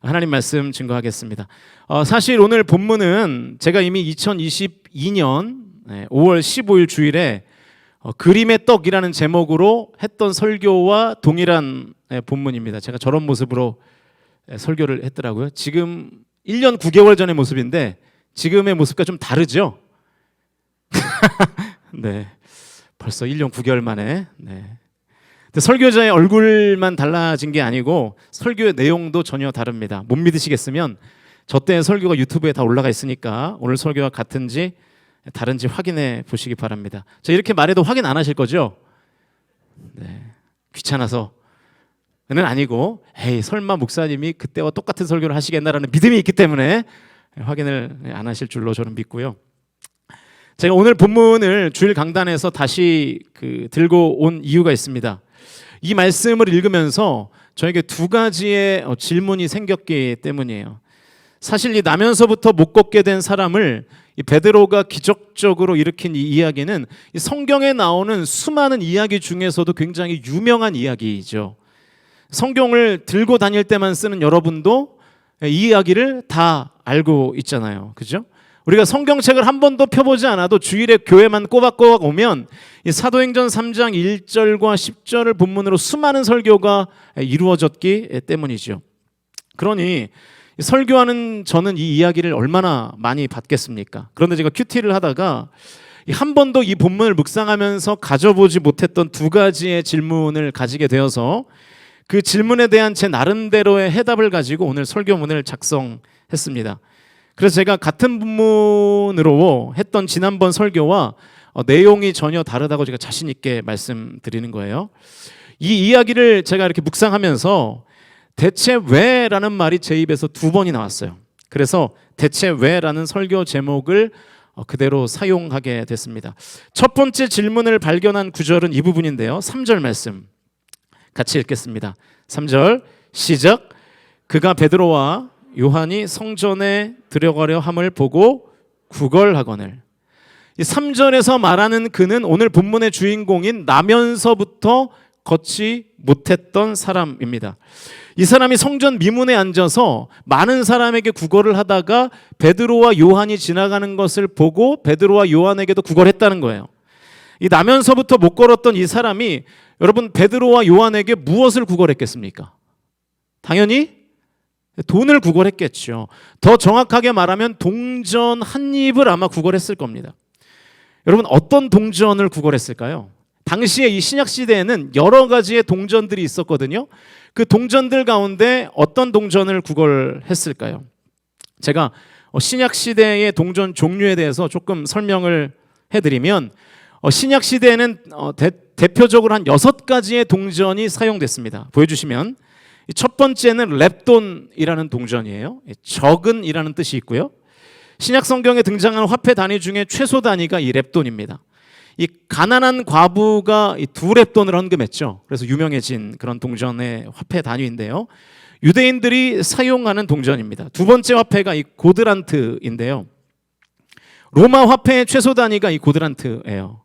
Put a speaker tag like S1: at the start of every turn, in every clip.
S1: 하나님 말씀 증거하겠습니다. 어, 사실 오늘 본문은 제가 이미 2022년 5월 15일 주일에 어, 그림의 떡이라는 제목으로 했던 설교와 동일한 예, 본문입니다. 제가 저런 모습으로 예, 설교를 했더라고요. 지금 1년 9개월 전의 모습인데 지금의 모습과 좀 다르죠? 네. 벌써 1년 9개월 만에. 네. 근데 설교자의 얼굴만 달라진 게 아니고 설교의 내용도 전혀 다릅니다. 못 믿으시겠으면 저 때의 설교가 유튜브에 다 올라가 있으니까 오늘 설교와 같은지 다른지 확인해 보시기 바랍니다. 저 이렇게 말해도 확인 안 하실 거죠? 네. 귀찮아서 는 아니고 에이 설마 목사님이 그때와 똑같은 설교를 하시겠나라는 믿음이 있기 때문에 확인을 안 하실 줄로 저는 믿고요. 제가 오늘 본문을 주일 강단에서 다시 그 들고 온 이유가 있습니다. 이 말씀을 읽으면서 저에게 두 가지의 어, 질문이 생겼기 때문이에요. 사실 이 나면서부터 못 걷게 된 사람을 이 베드로가 기적적으로 일으킨 이 이야기는 이 성경에 나오는 수많은 이야기 중에서도 굉장히 유명한 이야기이죠. 성경을 들고 다닐 때만 쓰는 여러분도 이 이야기를 다 알고 있잖아요. 그죠? 우리가 성경책을 한 번도 펴보지 않아도 주일에 교회만 꼬박꼬박 오면 이 사도행전 3장 1절과 10절을 본문으로 수많은 설교가 이루어졌기 때문이죠. 그러니 설교하는 저는 이 이야기를 얼마나 많이 받겠습니까? 그런데 제가 큐티를 하다가 한 번도 이 본문을 묵상하면서 가져보지 못했던 두 가지의 질문을 가지게 되어서 그 질문에 대한 제 나름대로의 해답을 가지고 오늘 설교문을 작성했습니다. 그래서 제가 같은 본문으로 했던 지난번 설교와 어, 내용이 전혀 다르다고 제가 자신 있게 말씀드리는 거예요. 이 이야기를 제가 이렇게 묵상하면서 대체 왜라는 말이 제 입에서 두 번이 나왔어요. 그래서 대체 왜라는 설교 제목을 어, 그대로 사용하게 됐습니다. 첫 번째 질문을 발견한 구절은 이 부분인데요. 3절 말씀 같이 읽겠습니다. 3절 시작 그가 베드로와 요한이 성전에 들어가려 함을 보고 구걸하거늘 이 3절에서 말하는 그는 오늘 본문의 주인공인 나면서부터 걷지 못했던 사람입니다. 이 사람이 성전 미문에 앉아서 많은 사람에게 구걸을 하다가 베드로와 요한이 지나가는 것을 보고 베드로와 요한에게도 구걸했다는 거예요. 이 나면서부터 못 걸었던 이 사람이 여러분 베드로와 요한에게 무엇을 구걸했겠습니까? 당연히 돈을 구걸했겠죠. 더 정확하게 말하면 동전 한 입을 아마 구걸했을 겁니다. 여러분 어떤 동전을 구걸했을까요? 당시에 이 신약 시대에는 여러 가지의 동전들이 있었거든요. 그 동전들 가운데 어떤 동전을 구걸했을까요? 제가 어, 신약 시대의 동전 종류에 대해서 조금 설명을 해드리면 어, 신약 시대에는 어, 대, 대표적으로 한 여섯 가지의 동전이 사용됐습니다. 보여주시면 첫 번째는 랩돈이라는 동전이에요. 적은이라는 뜻이 있고요. 신약 성경에 등장하는 화폐 단위 중에 최소 단위가 이 랩돈입니다. 이 가난한 과부가 이두 랩돈을 헌금했죠. 그래서 유명해진 그런 동전의 화폐 단위인데요. 유대인들이 사용하는 동전입니다. 두 번째 화폐가 이 고드란트인데요. 로마 화폐의 최소 단위가 이 고드란트예요.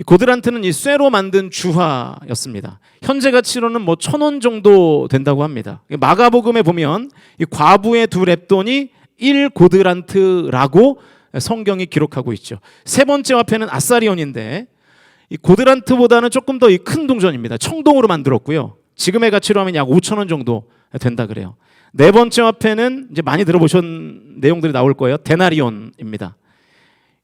S1: 이 고드란트는 이 쇠로 만든 주화였습니다. 현재 가치로는 뭐 천 원 정도 된다고 합니다. 마가복음에 보면 이 과부의 두 랩돈이 1 고드란트라고 성경이 기록하고 있죠. 세 번째 화폐는 아사리온인데 이 고드란트보다는 조금 더큰 동전입니다. 청동으로 만들었고요. 지금의 가치로 하면 약 5천 원 정도 된다 그래요. 네 번째 화폐는 이제 많이 들어보셨 내용들이 나올 거예요. 데나리온입니다.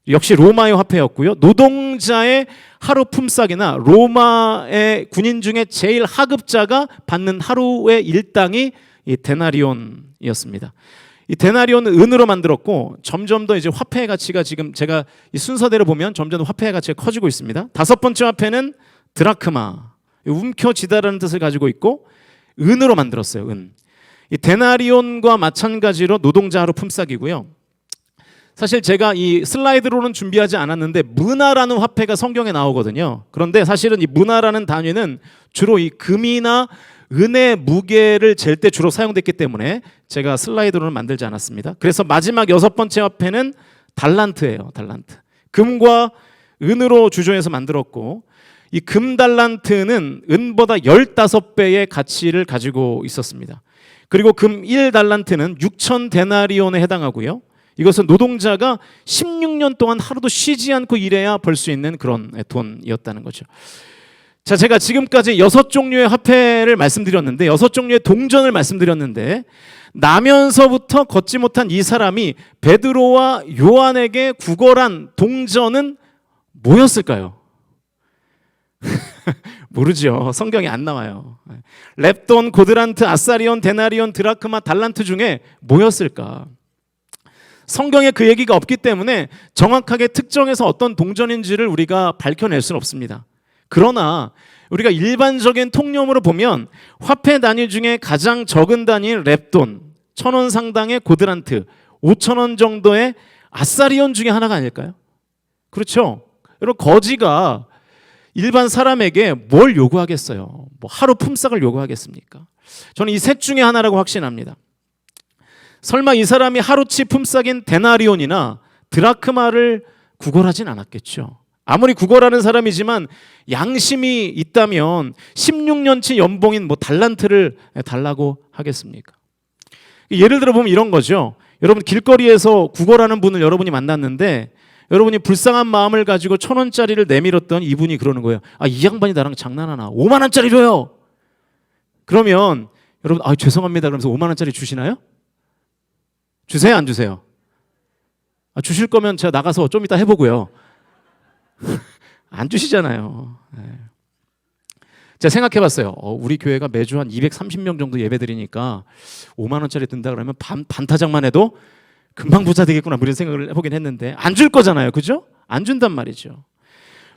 S1: 역시 로마의 화폐였고요. 노동자의 하루 품삯이나 로마의 군인 중에 제일 하급자가 받는 하루의 일당이 이 데나리온이었습니다. 이 데나리온은 은으로 만들었고 점점 더 이제 화폐의 가치가 지금 제가 이 순서대로 보면 점점 더 화폐의 가치가 커지고 있습니다. 다섯 번째 화폐는 드라크마, 움켜쥐다라는 뜻을 가지고 있고 은으로 만들었어요. 은. 이 데나리온과 마찬가지로 노동자 하루 품삯이고요. 사실 제가 이 슬라이드로는 준비하지 않았는데 문화라는 화폐가 성경에 나오거든요. 그런데 사실은 이 문화라는 단위는 주로 이 금이나 은의 무게를 잴 때 주로 사용됐기 때문에 제가 슬라이드로는 만들지 않았습니다. 그래서 마지막 여섯 번째 화폐는 달란트예요. 달란트. 금과 은으로 주조해서 만들었고 이 금 달란트는 은보다 15배의 가치를 가지고 있었습니다. 그리고 금 1달란트는 6천 데나리온에 해당하고요. 이것은 노동자가 16년 동안 하루도 쉬지 않고 일해야 벌 수 있는 그런 돈이었다는 거죠. 자, 제가 지금까지 여섯 종류의 화폐를 말씀드렸는데 여섯 종류의 동전을 말씀드렸는데 나면서부터 걷지 못한 이 사람이 베드로와 요한에게 구걸한 동전은 뭐였을까요? 모르죠. 성경에 안 나와요. 렙돈, 고드란트, 아사리온, 데나리온, 드라크마, 달란트 중에 뭐였을까? 성경에 그 얘기가 없기 때문에 정확하게 특정해서 어떤 동전인지를 우리가 밝혀낼 수는 없습니다. 그러나 우리가 일반적인 통념으로 보면 화폐 단위 중에 가장 적은 단위인 렙돈, 천 원 상당의 고드란트, 오천 원 정도의 아사리온 중에 하나가 아닐까요? 그렇죠. 여러분 거지가 일반 사람에게 뭘 요구하겠어요? 뭐 하루 품삯을 요구하겠습니까? 저는 이 셋 중에 하나라고 확신합니다. 설마 이 사람이 하루치 품삯인 데나리온이나 드라크마를 구걸하진 않았겠죠. 아무리 구걸하는 사람이지만 양심이 있다면 16년치 연봉인 뭐 달란트를 달라고 하겠습니까? 예를 들어 보면 이런 거죠. 여러분 길거리에서 구걸하는 분을 여러분이 만났는데 여러분이 불쌍한 마음을 가지고 천 원짜리를 내밀었던 이분이 그러는 거예요. 아, 이 양반이 나랑 장난하나? 5만 원짜리 줘요. 그러면 여러분, 아, 죄송합니다. 그러면서 5만 원짜리 주시나요? 주세요, 안 주세요? 아, 주실 거면 제가 나가서 좀 이따 해보고요. 안 주시잖아요. 네. 제가 생각해봤어요. 어, 우리 교회가 매주 한 230명 정도 예배드리니까 5만 원짜리 든다 그러면 반, 반타작만 해도 금방 부자 되겠구나 뭐 이런 생각을 해보긴 했는데 안 줄 거잖아요, 그죠? 안 준단 말이죠.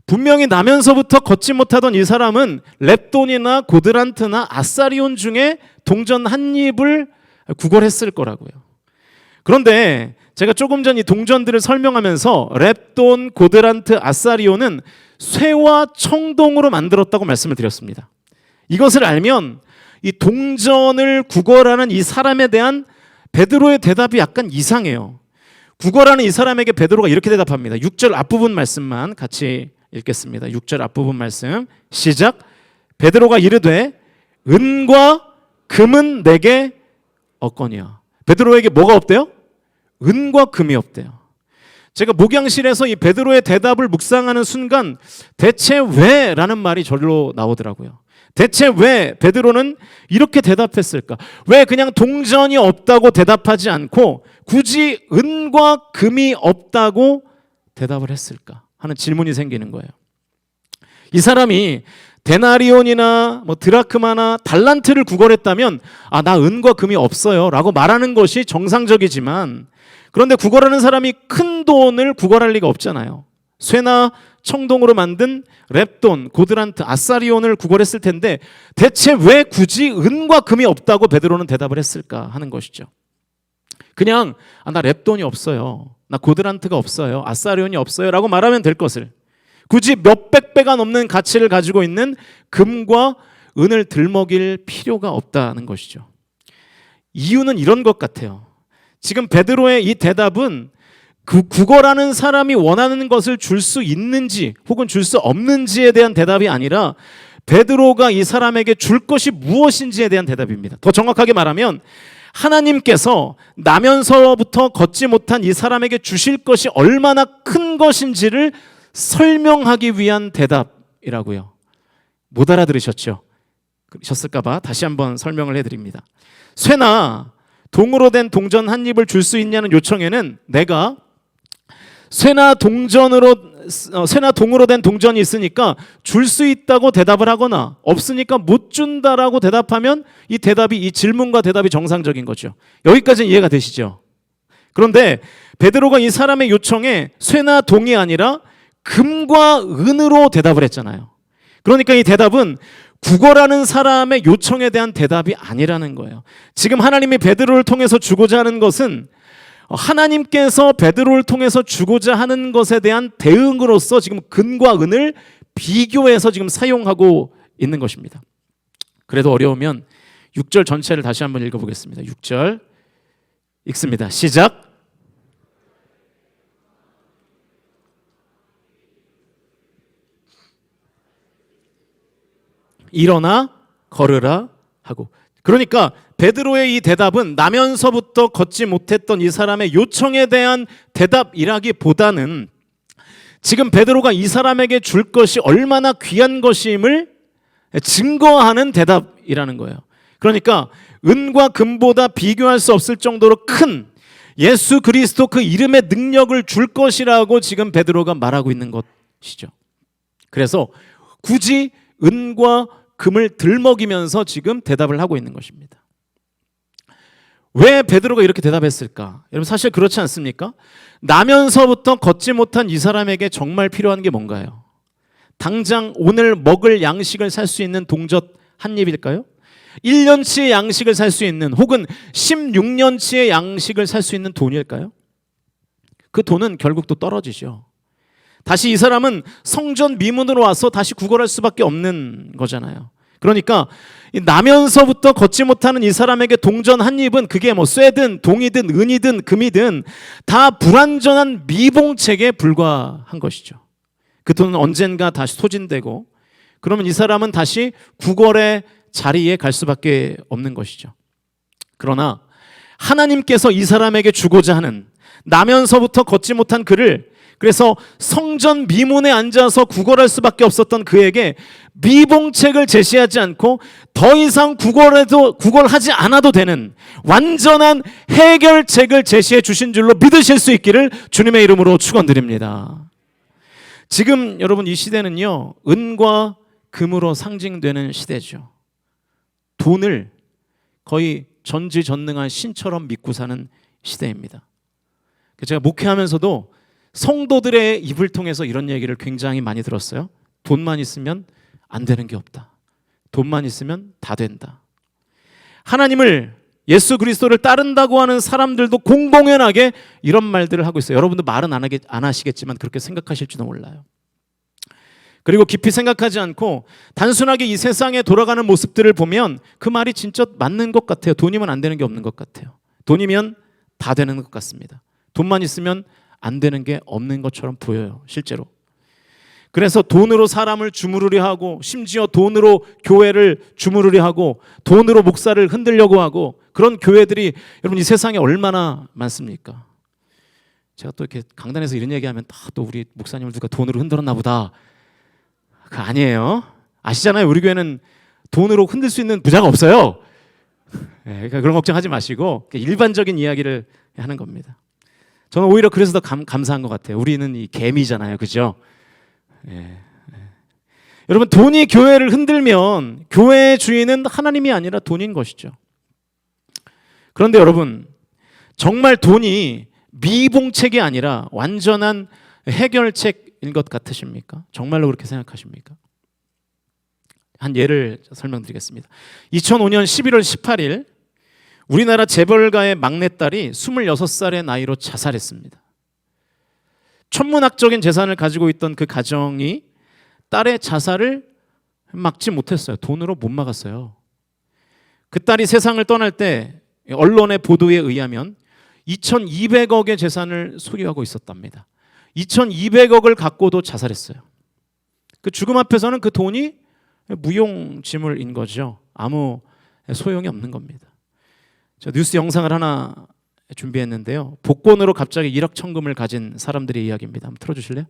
S1: 분명히 나면서부터 걷지 못하던 이 사람은 렙돈이나 고드란트나 아사리온 중에 동전 한 입을 구걸했을 거라고요. 그런데 제가 조금 전 이 동전들을 설명하면서 렙돈, 고드란트, 아사리온은 쇠와 청동으로 만들었다고 말씀을 드렸습니다. 이것을 알면 이 동전을 구걸하는 이 사람에 대한 베드로의 대답이 약간 이상해요. 구걸하는 이 사람에게 베드로가 이렇게 대답합니다. 6절 앞부분 말씀만 같이 읽겠습니다. 6절 앞부분 말씀 시작. 베드로가 이르되 은과 금은 내게 없거니와. 베드로에게 뭐가 없대요? 은과 금이 없대요. 제가 목양실에서 이 베드로의 대답을 묵상하는 순간 대체 왜라는 말이 절로 나오더라고요. 대체 왜 베드로는 이렇게 대답했을까? 왜 그냥 동전이 없다고 대답하지 않고 굳이 은과 금이 없다고 대답을 했을까? 하는 질문이 생기는 거예요. 이 사람이 데나리온이나 뭐 드라크마나 달란트를 구걸했다면 아 나 은과 금이 없어요라고 말하는 것이 정상적이지만 그런데 구걸하는 사람이 큰 돈을 구걸할 리가 없잖아요. 쇠나 청동으로 만든 렙돈, 고드란트, 아사리온을 구걸했을 텐데 대체 왜 굳이 은과 금이 없다고 베드로는 대답을 했을까 하는 것이죠. 그냥 아, 나 렙돈이 없어요. 나 고드란트가 없어요. 아사리온이 없어요라고 말하면 될 것을 굳이 몇백 배가 넘는 가치를 가지고 있는 금과 은을 들먹일 필요가 없다는 것이죠. 이유는 이런 것 같아요. 지금 베드로의 이 대답은 그 구걸하는 사람이 원하는 것을 줄 수 있는지 혹은 줄 수 없는지에 대한 대답이 아니라 베드로가 이 사람에게 줄 것이 무엇인지에 대한 대답입니다. 더 정확하게 말하면 하나님께서 나면서부터 걷지 못한 이 사람에게 주실 것이 얼마나 큰 것인지를 설명하기 위한 대답이라고요. 못 알아들으셨죠? 그러셨을까봐 다시 한번 설명을 해드립니다. 쇠나 동으로 된 동전 한 입을 줄 수 있냐는 요청에는 내가 쇠나 동전으로 어, 쇠나 동으로 된 동전이 있으니까 줄 수 있다고 대답을 하거나 없으니까 못 준다라고 대답하면 이 대답이 이 질문과 대답이 정상적인 거죠. 여기까지는 이해가 되시죠? 그런데 베드로가 이 사람의 요청에 쇠나 동이 아니라 금과 은으로 대답을 했잖아요. 그러니까 이 대답은 구걸하는 사람의 요청에 대한 대답이 아니라는 거예요. 지금 하나님이 베드로를 통해서 주고자 하는 것은 하나님께서 베드로를 통해서 주고자 하는 것에 대한 대응으로서 지금 금과 은을 비교해서 지금 사용하고 있는 것입니다. 그래도 어려우면 6절 전체를 다시 한번 읽어보겠습니다. 6절 읽습니다. 시작. 일어나 걸으라 하고 그러니까 베드로의 이 대답은 나면서부터 걷지 못했던 이 사람의 요청에 대한 대답이라기보다는 지금 베드로가 이 사람에게 줄 것이 얼마나 귀한 것임을 증거하는 대답이라는 거예요. 그러니까 은과 금보다 비교할 수 없을 정도로 큰 예수 그리스도 그 이름의 능력을 줄 것이라고 지금 베드로가 말하고 있는 것이죠. 그래서 굳이 은과 금을 들먹이면서 지금 대답을 하고 있는 것입니다. 왜 베드로가 이렇게 대답했을까? 여러분 사실 그렇지 않습니까? 나면서부터 걷지 못한 이 사람에게 정말 필요한 게 뭔가요? 당장 오늘 먹을 양식을 살 수 있는 동젓 한 입일까요? 1년치의 양식을 살 수 있는 혹은 16년치의 양식을 살 수 있는 돈일까요? 그 돈은 결국 또 떨어지죠. 다시 이 사람은 성전 미문으로 와서 다시 구걸할 수밖에 없는 거잖아요. 그러니까 이 나면서부터 걷지 못하는 이 사람에게 동전 한 입은 그게 뭐 쇠든 동이든 은이든 금이든 다 불완전한 미봉책에 불과한 것이죠. 그 돈은 언젠가 다시 소진되고 그러면 이 사람은 다시 구걸의 자리에 갈 수밖에 없는 것이죠. 그러나 하나님께서 이 사람에게 주고자 하는 나면서부터 걷지 못한 그를 그래서 성전 미문에 앉아서 구걸할 수밖에 없었던 그에게 미봉책을 제시하지 않고 더 이상 구걸해도 구걸하지 않아도 되는 완전한 해결책을 제시해 주신 줄로 믿으실 수 있기를 주님의 이름으로 축원드립니다. 지금 여러분 이 시대는요 은과 금으로 상징되는 시대죠. 돈을 거의 전지전능한 신처럼 믿고 사는 시대입니다. 제가 목회하면서도 성도들의 입을 통해서 이런 얘기를 굉장히 많이 들었어요. 돈만 있으면 안 되는 게 없다. 돈만 있으면 다 된다. 하나님을 예수 그리스도를 따른다고 하는 사람들도 공공연하게 이런 말들을 하고 있어요. 여러분도 말은 안, 하겠, 안 하시겠지만 그렇게 생각하실지도 몰라요. 그리고 깊이 생각하지 않고 단순하게 이 세상에 돌아가는 모습들을 보면 그 말이 진짜 맞는 것 같아요. 돈이면 안 되는 게 없는 것 같아요. 돈이면 다 되는 것 같습니다. 돈만 있으면 안 되는 게 없는 것처럼 보여요. 실제로. 그래서 돈으로 사람을 주무르려 하고 심지어 돈으로 교회를 주무르려 하고 돈으로 목사를 흔들려고 하고 그런 교회들이 여러분 이 세상에 얼마나 많습니까? 제가 또 이렇게 강단에서 이런 얘기하면 또 우리 목사님을 누가 돈으로 흔들었나 보다. 그 아니에요. 아시잖아요. 우리 교회는 돈으로 흔들 수 있는 부자가 없어요. 네, 그러니까 그런 걱정하지 마시고 일반적인 이야기를 하는 겁니다. 저는 오히려 그래서 더 감, 감사한 것 같아요. 우리는 이 개미잖아요, 그죠? 예, 예. 여러분 돈이 교회를 흔들면 교회의 주인은 하나님이 아니라 돈인 것이죠. 그런데 여러분 정말 돈이 미봉책이 아니라 완전한 해결책인 것 같으십니까? 정말로 그렇게 생각하십니까? 한 예를 설명드리겠습니다. 2005년 11월 18일 우리나라 재벌가의 막내딸이 26살의 나이로 자살했습니다. 천문학적인 재산을 가지고 있던 그 가정이 딸의 자살을 막지 못했어요. 돈으로 못 막았어요. 그 딸이 세상을 떠날 때 언론의 보도에 의하면 2,200억의 재산을 소유하고 있었답니다. 2,200억을 갖고도 자살했어요. 그 죽음 앞에서는 그 돈이 무용지물인 거죠. 아무 소용이 없는 겁니다. 저 뉴스 영상을 하나 준비했는데요. 복권으로 갑자기 1억 천금을 가진 사람들의 이야기입니다. 한번 틀어주실래요?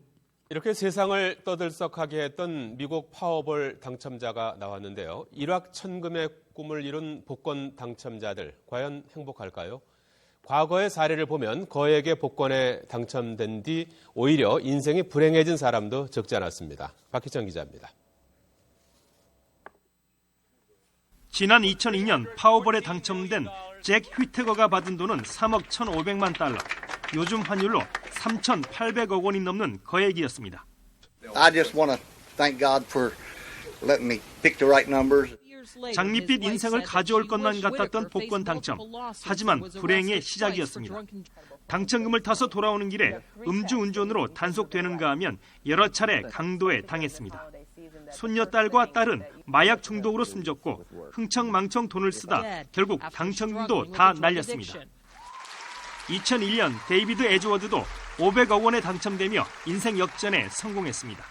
S2: 이렇게 세상을 떠들썩하게 했던 미국 파워볼 당첨자가 나왔는데요. 1억 천금의 꿈을 이룬 복권 당첨자들 과연 행복할까요? 과거의 사례를 보면 거액의 복권에 당첨된 뒤 오히려 인생이 불행해진 사람도 적지 않았습니다. 박희정 기자입니다.
S3: 지난 2002년 파워볼에 당첨된 잭 휘트거가 받은 돈은 3억 1,500만 달러. 요즘 환율로 3,800억 원이 넘는 거액이었습니다.
S4: I just want to thank God for letting me pick the right numbers.
S3: 장밋빛 인생을 가져올 것만 같았던 복권 당첨. 하지만 불행의 시작이었습니다. 당첨금을 타서 돌아오는 길에 음주운전으로 단속되는가 하면 여러 차례 강도에 당했습니다. 손녀딸과 딸은 마약 중독으로 숨졌고 흥청망청 돈을 쓰다 결국 당첨금도 다 날렸습니다. 2001년 데이비드 에즈워드도 500억 원에 당첨되며 인생 역전에 성공했습니다.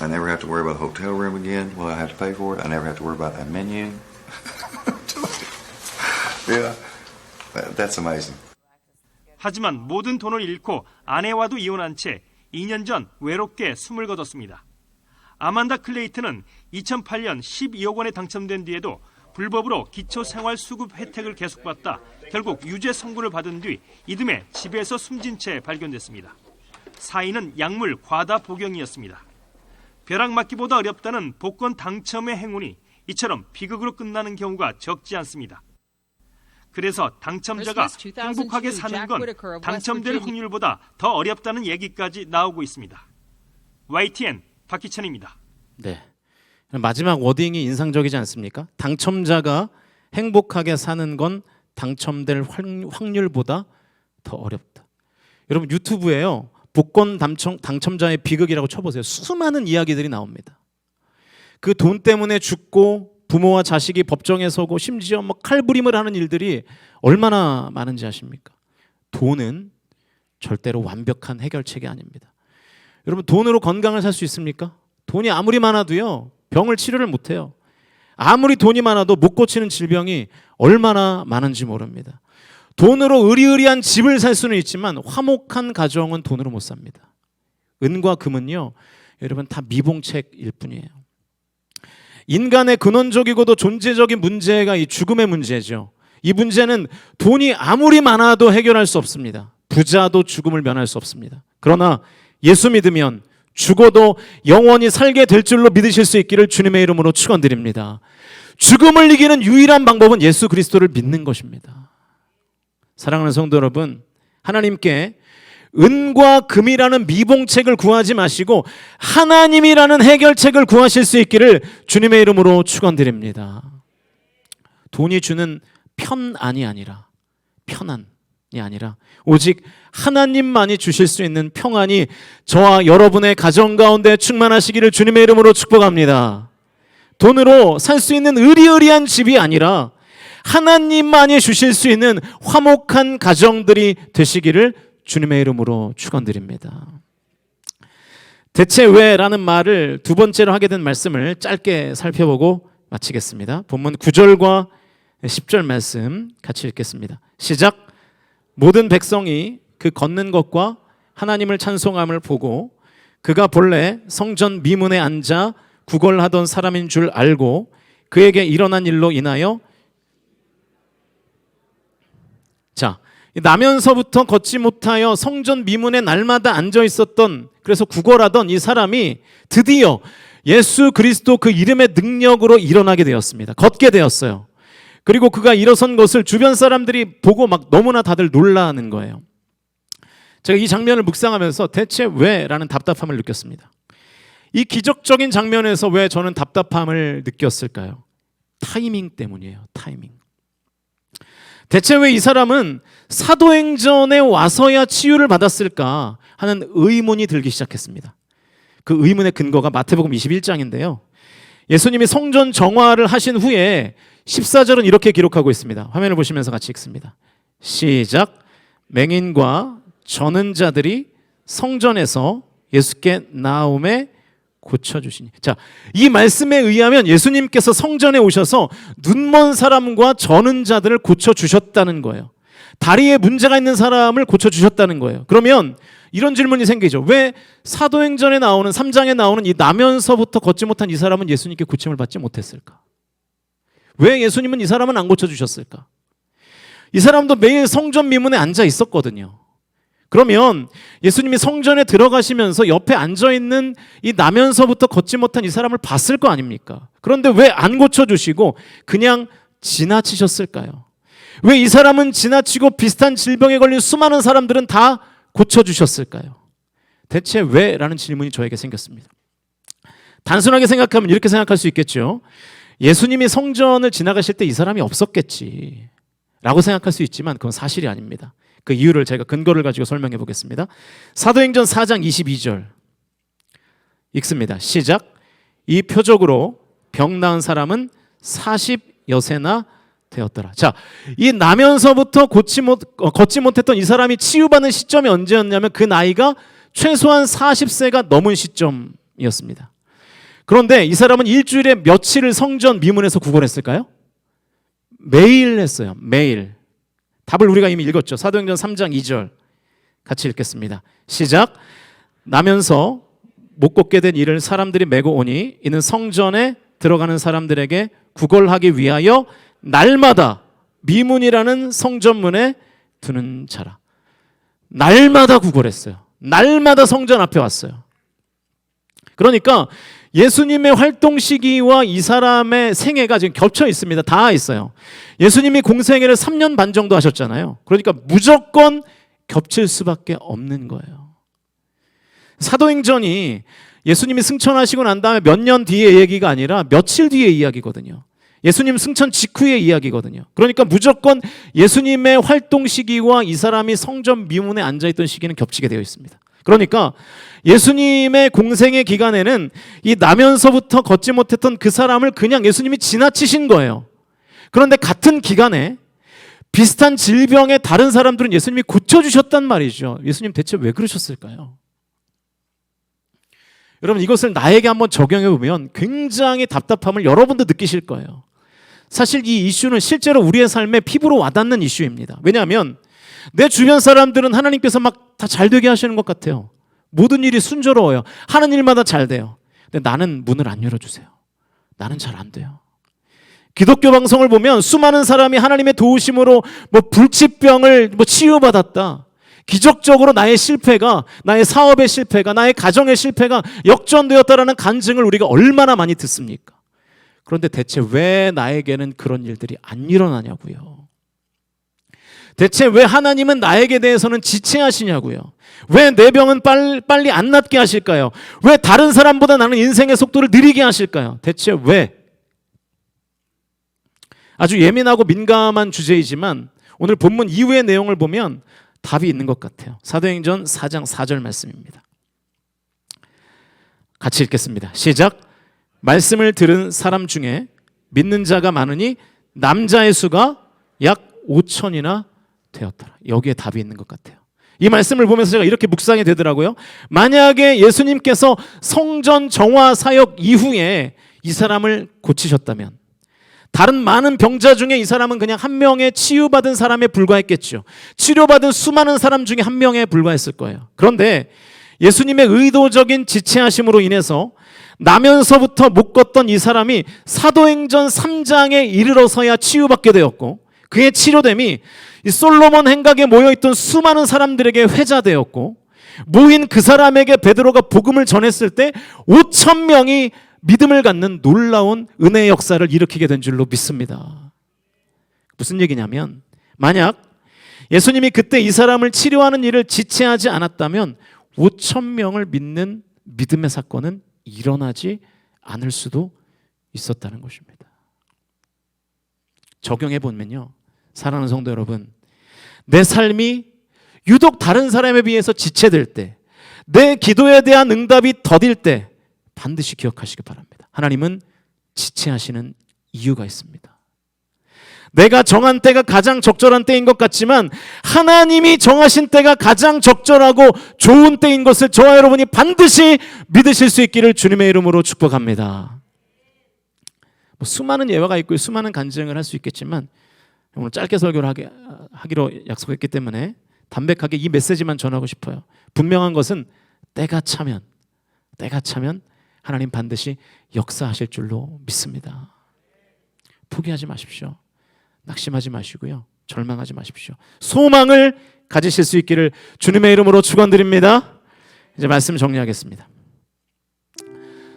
S5: I never have to worry about a hotel room again. Will I have to pay for it? I never have to worry about that menu. Yeah, that, that's amazing.
S3: 하지만 모든 돈을 잃고 아내와도 이혼한 채 2년 전 외롭게 숨을 거뒀습니다. 아만다 클레이트는 2008년 12억 원에 당첨된 뒤에도 불법으로 기초생활수급 혜택을 계속받다 결국 유죄 선고를 받은 뒤 이듬해 집에서 숨진 채 발견됐습니다. 사인은 약물 과다 복용이었습니다. 벼락 맞기보다 어렵다는 복권 당첨의 행운이 이처럼 비극으로 끝나는 경우가 적지 않습니다. 그래서 당첨자가 행복하게 사는 건 당첨될 확률보다 더 어렵다는 얘기까지 나오고 있습니다. YTN 박희찬입니다.
S1: 네. 마지막 워딩이 인상적이지 않습니까? 당첨자가 행복하게 사는 건 당첨될 확- 확률보다 더 어렵다. 여러분 유튜브에요. 복권 당첨, 당첨자의 비극이라고 쳐보세요. 수많은 이야기들이 나옵니다. 그 돈 때문에 죽고 부모와 자식이 법정에 서고 심지어 뭐 칼부림을 하는 일들이 얼마나 많은지 아십니까? 돈은 절대로 완벽한 해결책이 아닙니다. 여러분 돈으로 건강을 살 수 있습니까? 돈이 아무리 많아도요 병을 치료를 못해요. 아무리 돈이 많아도 못 고치는 질병이 얼마나 많은지 모릅니다. 돈으로 의리의리한 집을 살 수는 있지만 화목한 가정은 돈으로 못 삽니다. 은과 금은요 여러분 다 미봉책일 뿐이에요. 인간의 근원적이고도 존재적인 문제가 이 죽음의 문제죠. 이 문제는 돈이 아무리 많아도 해결할 수 없습니다. 부자도 죽음을 면할 수 없습니다. 그러나 예수 믿으면 죽어도 영원히 살게 될 줄로 믿으실 수 있기를 주님의 이름으로 축원드립니다. 죽음을 이기는 유일한 방법은 예수 그리스도를 믿는 것입니다. 사랑하는 성도 여러분, 하나님께 은과 금이라는 미봉책을 구하지 마시고 하나님이라는 해결책을 구하실 수 있기를 주님의 이름으로 축원드립니다. 돈이 주는 편안이 아니라 편안 이 아니라 오직 하나님만이 주실 수 있는 평안이 저와 여러분의 가정 가운데 충만하시기를 주님의 이름으로 축복합니다. 돈으로 살 수 있는 의리의리한 집이 아니라 하나님만이 주실 수 있는 화목한 가정들이 되시기를 주님의 이름으로 축원드립니다. 대체 왜라는 말을 두 번째로 하게 된 말씀을 짧게 살펴보고 마치겠습니다. 본문 9절과 10절 말씀 같이 읽겠습니다. 시작. 모든 백성이 그 걷는 것과 하나님을 찬송함을 보고 그가 본래 성전 미문에 앉아 구걸하던 사람인 줄 알고 그에게 일어난 일로 인하여 자 나면서부터 걷지 못하여 성전 미문에 날마다 앉아 있었던 그래서 구걸하던 이 사람이 드디어 예수 그리스도 그 이름의 능력으로 일어나게 되었습니다. 걷게 되었어요. 그리고 그가 일어선 것을 주변 사람들이 보고 막 너무나 다들 놀라는 거예요. 제가 이 장면을 묵상하면서 대체 왜 라는 답답함을 느꼈습니다. 이 기적적인 장면에서 왜 저는 답답함을 느꼈을까요? 타이밍 때문이에요. 타이밍. 대체 왜 이 사람은 사도행전에 와서야 치유를 받았을까 하는 의문이 들기 시작했습니다. 그 의문의 근거가 마태복음 21장인데요. 예수님이 성전 정화를 하신 후에 14절은 이렇게 기록하고 있습니다. 화면을 보시면서 같이 읽습니다. 시작. 맹인과 저는 자들이 성전에서 예수께 나옴에 고쳐 주시니. 자, 이 말씀에 의하면 예수님께서 성전에 오셔서 눈먼 사람과 저는 자들을 고쳐 주셨다는 거예요. 다리에 문제가 있는 사람을 고쳐 주셨다는 거예요. 그러면 이런 질문이 생기죠. 왜 사도행전에 나오는 3장에 나오는 이 나면서부터 걷지 못한 이 사람은 예수님께 고침을 받지 못했을까? 왜 예수님은 이 사람은 안 고쳐 주셨을까? 이 사람도 매일 성전 미문에 앉아 있었거든요. 그러면 예수님이 성전에 들어가시면서 옆에 앉아 있는 이 나면서부터 걷지 못한 이 사람을 봤을 거 아닙니까? 그런데 왜 안 고쳐 주시고 그냥 지나치셨을까요? 왜 이 사람은 지나치고 비슷한 질병에 걸린 수많은 사람들은 다 고쳐 주셨을까요? 대체 왜 라는 질문이 저에게 생겼습니다. 단순하게 생각하면 이렇게 생각할 수 있겠죠. 예수님이 성전을 지나가실 때 이 사람이 없었겠지. 라고 생각할 수 있지만 그건 사실이 아닙니다. 그 이유를 제가 근거를 가지고 설명해 보겠습니다. 사도행전 4장 22절 읽습니다. 시작. 이 표적으로 병 나은 사람은 40여세나 되었더라. 자, 이 나면서부터 걷지 못 어, 걷지 못했던 이 사람이 치유받는 시점이 언제였냐면 그 나이가 최소한 40세가 넘은 시점이었습니다. 그런데 이 사람은 일주일에 며칠을 성전 미문에서 구걸했을까요? 매일 했어요. 매일. 답을 우리가 이미 읽었죠. 사도행전 3장 2절. 같이 읽겠습니다. 시작. 나면서 못 걷게 된 이를 사람들이 메고 오니 이는 성전에 들어가는 사람들에게 구걸하기 위하여 날마다 미문이라는 성전문에 두는 자라. 날마다 구걸했어요. 날마다 성전 앞에 왔어요. 그러니까 예수님의 활동 시기와 이 사람의 생애가 지금 겹쳐 있습니다. 다 있어요. 예수님이 공생애를 3년 반 정도 하셨잖아요. 그러니까 무조건 겹칠 수밖에 없는 거예요. 사도행전이 예수님이 승천하시고 난 다음에 몇 년 뒤의 얘기가 아니라 며칠 뒤의 이야기거든요. 예수님 승천 직후의 이야기거든요. 그러니까 무조건 예수님의 활동 시기와 이 사람이 성전 미문에 앉아 있던 시기는 겹치게 되어 있습니다. 그러니까 예수님의 공생의 기간에는 이 나면서부터 걷지 못했던 그 사람을 그냥 예수님이 지나치신 거예요. 그런데 같은 기간에 비슷한 질병의 다른 사람들은 예수님이 고쳐주셨단 말이죠. 예수님 대체 왜 그러셨을까요? 여러분 이것을 나에게 한번 적용해 보면 굉장히 답답함을 여러분도 느끼실 거예요. 사실 이 이슈는 실제로 우리의 삶에 피부로 와닿는 이슈입니다. 왜냐하면 내 주변 사람들은 하나님께서 막 다 잘 되게 하시는 것 같아요. 모든 일이 순조로워요. 하는 일마다 잘 돼요. 근데 나는 문을 안 열어주세요. 나는 잘 안 돼요. 기독교 방송을 보면 수많은 사람이 하나님의 도우심으로 뭐 불치병을 뭐 치유받았다. 기적적으로 나의 실패가 나의 사업의 실패가 나의 가정의 실패가 역전되었다라는 간증을 우리가 얼마나 많이 듣습니까? 그런데 대체 왜 나에게는 그런 일들이 안 일어나냐고요. 대체 왜 하나님은 나에게 대해서는 지체하시냐고요. 왜 내 병은 빨리, 빨리 안 낫게 하실까요? 왜 다른 사람보다 나는 인생의 속도를 느리게 하실까요? 대체 왜? 아주 예민하고 민감한 주제이지만 오늘 본문 이후의 내용을 보면 답이 있는 것 같아요. 사도행전 4장 4절 말씀입니다. 같이 읽겠습니다. 시작. 말씀을 들은 사람 중에 믿는 자가 많으니 남자의 수가 약 5천이나 되었더라. 여기에 답이 있는 것 같아요. 이 말씀을 보면서 제가 이렇게 묵상이 되더라고요. 만약에 예수님께서 성전 정화 사역 이후에 이 사람을 고치셨다면 다른 많은 병자 중에 이 사람은 그냥 한 명의 치유받은 사람에 불과했겠죠. 치료받은 수많은 사람 중에 한 명에 불과했을 거예요. 그런데 예수님의 의도적인 지체하심으로 인해서 나면서부터 못 걷던 이 사람이 사도행전 3장에 이르러서야 치유받게 되었고 그의 치료됨이 이 솔로몬 행각에 모여있던 수많은 사람들에게 회자되었고 모인 그 사람에게 베드로가 복음을 전했을 때 5천 명이 믿음을 갖는 놀라운 은혜의 역사를 일으키게 된 줄로 믿습니다. 무슨 얘기냐면 만약 예수님이 그때 이 사람을 치료하는 일을 지체하지 않았다면 5천 명을 믿는 믿음의 사건은 일어나지 않을 수도 있었다는 것입니다. 적용해 보면요. 사랑하는 성도 여러분, 내 삶이 유독 다른 사람에 비해서 지체될 때, 내 기도에 대한 응답이 더딜 때 반드시 기억하시기 바랍니다. 하나님은 지체하시는 이유가 있습니다. 내가 정한 때가 가장 적절한 때인 것 같지만 하나님이 정하신 때가 가장 적절하고 좋은 때인 것을 저와 여러분이 반드시 믿으실 수 있기를 주님의 이름으로 축복합니다. 뭐 수많은 예화가 있고 수많은 간증을 할 수 있겠지만 오늘 짧게 설교를 하기, 하기로 약속했기 때문에 담백하게 이 메시지만 전하고 싶어요. 분명한 것은 때가 차면 때가 차면 하나님 반드시 역사하실 줄로 믿습니다. 포기하지 마십시오. 낙심하지 마시고요. 절망하지 마십시오. 소망을 가지실 수 있기를 주님의 이름으로 축원드립니다. 이제 말씀 정리하겠습니다.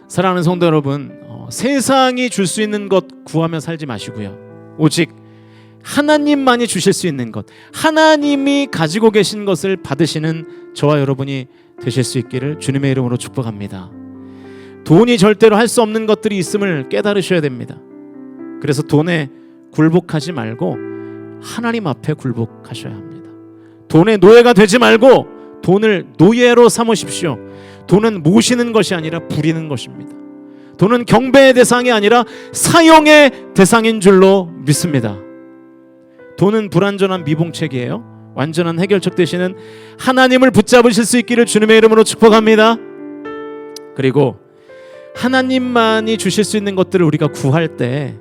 S1: 사랑하는 성도 여러분, 어, 세상이 줄 수 있는 것 구하며 살지 마시고요. 오직 하나님만이 주실 수 있는 것, 하나님이 가지고 계신 것을 받으시는 저와 여러분이 되실 수 있기를 주님의 이름으로 축복합니다. 돈이 절대로 할 수 없는 것들이 있음을 깨달으셔야 됩니다. 그래서 돈에 굴복하지 말고 하나님 앞에 굴복하셔야 합니다. 돈의 노예가 되지 말고 돈을 노예로 삼으십시오. 돈은 모시는 것이 아니라 부리는 것입니다. 돈은 경배의 대상이 아니라 사용의 대상인 줄로 믿습니다. 돈은 불완전한 미봉책이에요. 완전한 해결책 되시는 하나님을 붙잡으실 수 있기를 주님의 이름으로 축복합니다. 그리고 하나님만이 주실 수 있는 것들을 우리가 구할 때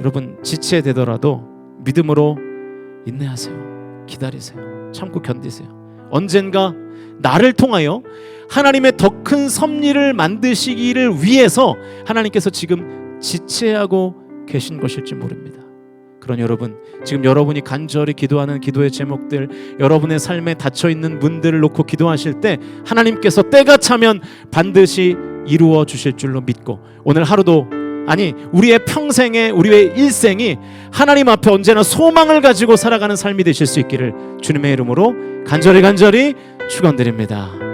S1: 여러분 지체되더라도 믿음으로 인내하세요. 기다리세요. 참고 견디세요. 언젠가 나를 통하여 하나님의 더 큰 섭리를 만드시기를 위해서 하나님께서 지금 지체하고 계신 것일지 모릅니다. 그런 여러분, 지금 여러분이 간절히 기도하는 기도의 제목들, 여러분의 삶에 닫혀 있는 문들을 놓고 기도하실 때 하나님께서 때가 차면 반드시 이루어 주실 줄로 믿고 오늘 하루도 아니 우리의 평생에 우리의 일생이 하나님 앞에 언제나 소망을 가지고 살아가는 삶이 되실 수 있기를 주님의 이름으로 간절히 간절히 축원드립니다.